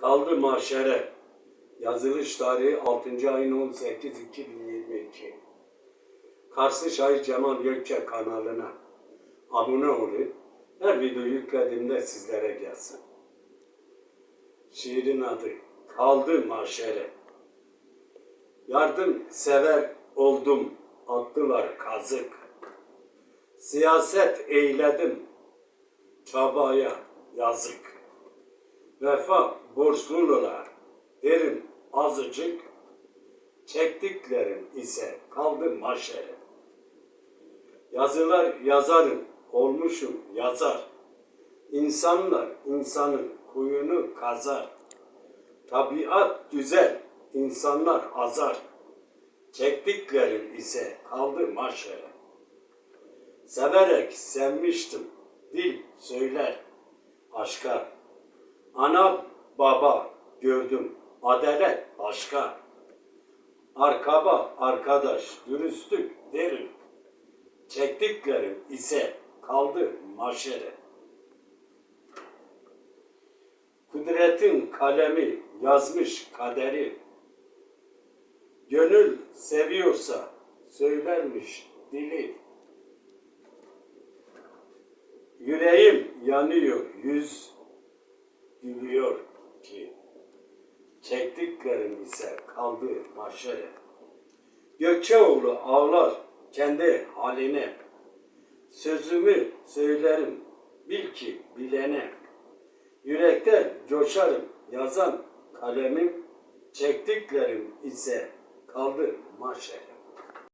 Kaldı mahşere. Yazılış tarihi 6. ayın 18 2022. Karslı Şair Cemal Gökçe kanalına abone olun. Her video yüklediğimde sizlere gelsin. Şiirin adı Kaldı Mahşere. Yardım sever oldum, attılar kazık. Siyaset eyledim, çabaya yazık. Vefa borçlular, derim azıcık. Çektiklerim ise kaldı maşere. Yazılar yazarım, olmuşum yazar. İnsanlar insanın kuyunu kazar. Tabiat güzel, insanlar azar. Çektiklerim ise kaldı maşere. Severek sevmiştim, dil söyler aşka. Ana baba gördüm, adalet başka. Arkaba arkadaş, dürüstlük derim. Çektiklerim ise kaldı maşere. Kudretin kalemi yazmış kaderi. Gönül seviyorsa söylermiş dili. Yüreğim yanıyor, yüz gülüyor ki. Çektiklerim ise kaldı mahşere. Gökçeoğlu ağlar kendi haline. Sözümü söylerim bil ki bilene. Yürekte coşarım yazan kalemim. Çektiklerim ise kaldı mahşere.